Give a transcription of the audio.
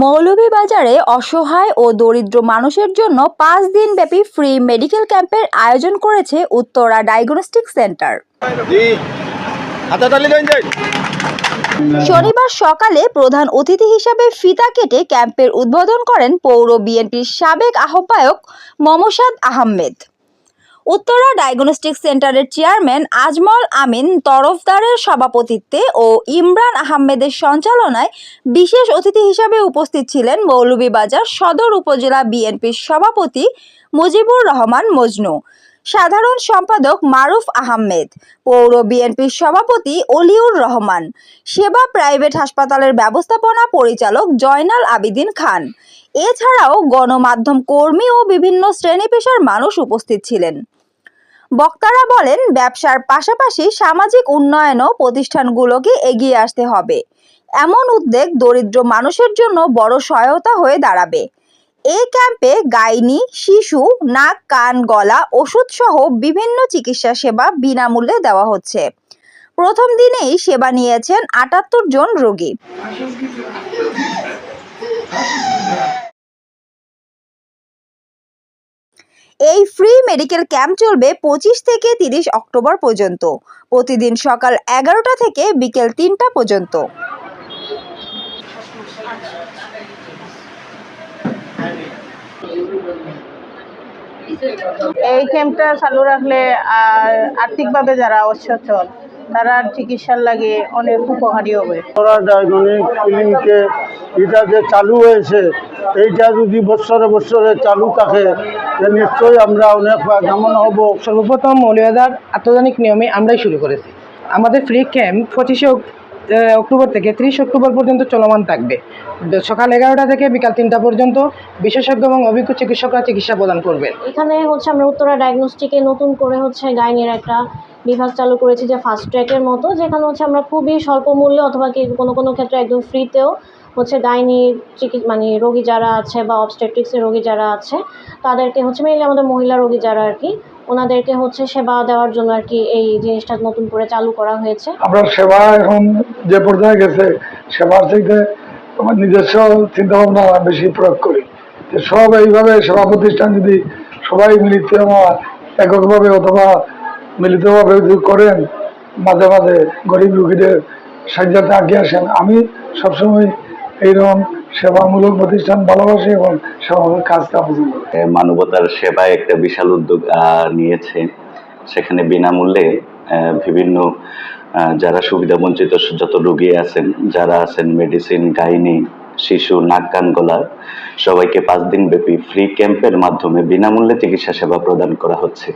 মৌলভীবাজারে অসহায় ও দরিদ্র মানুষের জন্য পাঁচ দিনব্যাপী ফ্রি মেডিকেল ক্যাম্পের আয়োজন করেছে উত্তরা ডায়াগনস্টিক সেন্টার শনিবার সকালে প্রধান অতিথি হিসাবে ফিতা কেটে ক্যাম্পের উদ্বোধন করেন পৌর বিএনপির সাবেক আহ্বায়ক মমসাদ আহমেদ। উত্তরা ডায়াগনস্টিক সেন্টারের চেয়ারম্যান আজমল আমিন তরফদারের সভাপতিত্বে ও ইমরান আহমেদের সঞ্চালনায় বিশেষ অতিথি হিসাবে উপস্থিত ছিলেন মৌলভীবাজার সদর উপজেলা বিএনপির সভাপতি মুজিবুর রহমান মজনু, সাধারণ সম্পাদক মারুফ আহমেদ, পৌর বিএনপির সভাপতি অলিউর রহমান, সেবা প্রাইভেট হাসপাতালের ব্যবস্থাপনা পরিচালক জয়নাল আবিদিন খান। এছাড়াও গণমাধ্যম কর্মী ও বিভিন্ন শ্রেণি পেশার মানুষ উপস্থিত ছিলেন। বক্তারা বলেন, ব্যবসার পাশাপাশি সামাজিক উন্নয়নও প্রতিষ্ঠানগুলোকে এগিয়ে আসতে হবে। এমন উদ্যোগ দরিদ্র মানুষের জন্য বড় সহায়তা হয়ে দাঁড়াবে। এই ক্যাম্পে গাইনি, শিশু, নাক, কান, গলা ওষুধ সহ বিভিন্ন চিকিৎসা সেবা বিনামূল্যে দেওয়া হচ্ছে। প্রথম দিনেই সেবা নিয়েছেন আটাত্তর জন রোগী। এই ফ্রি মেডিকেল ক্যাম্প চলবে পঁচিশ থেকে তিরিশ অক্টোবর পর্যন্ত। প্রতিদিন সকাল এগারোটা থেকে বিকেল তিনটা পর্যন্ত। এই ক্যাম্পটা চালু রাখলে আর আর্থিকভাবে যারা অসচ্ছল তারা চিকিৎসার লাগে অনেক উপকারী হবে। ওরা ডায়াগনিক ক্লিনিকে এটা যে চালু হয়েছে এইটা যদি বছরে বছরে চালু থাকে নিশ্চয়ই আমরা অনেক যেমন হব। সর্বপ্রথম মৌলবাজার আত্মজনিক নিয়মে আমরাই শুরু করেছি। আমাদের ফ্রি ক্যাম্প পঁচিশে অক্টোবর থেকে ত্রিশ অক্টোবর পর্যন্ত চলমান থাকবে। সকাল এগারোটা থেকে বিকাল তিনটা পর্যন্ত বিশেষজ্ঞ এবং অভিজ্ঞ চিকিৎসকরা চিকিৎসা প্রদান করবেন। এখানে হচ্ছে আমরা উত্তরা ডায়াগনস্টিকে নতুন করে হচ্ছে গাইনের একটা বিভাগ চালু করেছি যে ফাস্ট ট্র্যাকের মতো যেখানে হচ্ছে আমরা খুবই স্বল্প মূল্যে অথবা কি কোনো কোনো ক্ষেত্রে একদম ফ্রিতেও হচ্ছে গাইনির চিকিৎসা মানে রোগী যারা আছে বা অবস্টেট্রিক্সের রোগী যারা আছে, তাদেরকে হচ্ছে মেইনলি আমাদের মহিলা রোগী যারা আর কি, ওনাদেরকে হচ্ছে সেবা দেওয়ার জন্য আর কি এই জিনিসটা নতুন করে চালু করা হয়েছে। আমরা সেবা এখন যে পর্যায়ে গেছে, সেবার থেকে আমার নিজস্ব চিন্তা ভাবনা বেশি প্রয়োগ করি। যে সব এইভাবে সেবা প্রতিষ্ঠান যদি সবাই মিলিত এককভাবে অথবা মিলিতভাবে যদি করেন, মাঝে মাঝে গরিব রুগীদের সাহায্যতে আগে আসেন, আমি সবসময় এইরকম সেবামূলক প্রতিষ্ঠান ভালোবাসি এবং সেবামূলক কাজটা পছন্দ মানবতার সেবায় একটা বিশাল উদ্যোগ নিয়েছে। সেখানে বিনামূল্যে বিভিন্ন যারা সুবিধা বঞ্চিত, যত রোগী আছেন, যারা আছেন মেডিসিন, গাইনি, শিশু, নাক, কান, গলা, সবাইকে পাঁচ দিন ব্যাপী ফ্রি ক্যাম্পের মাধ্যমে বিনামূল্যে চিকিৎসা সেবা প্রদান করা হচ্ছে।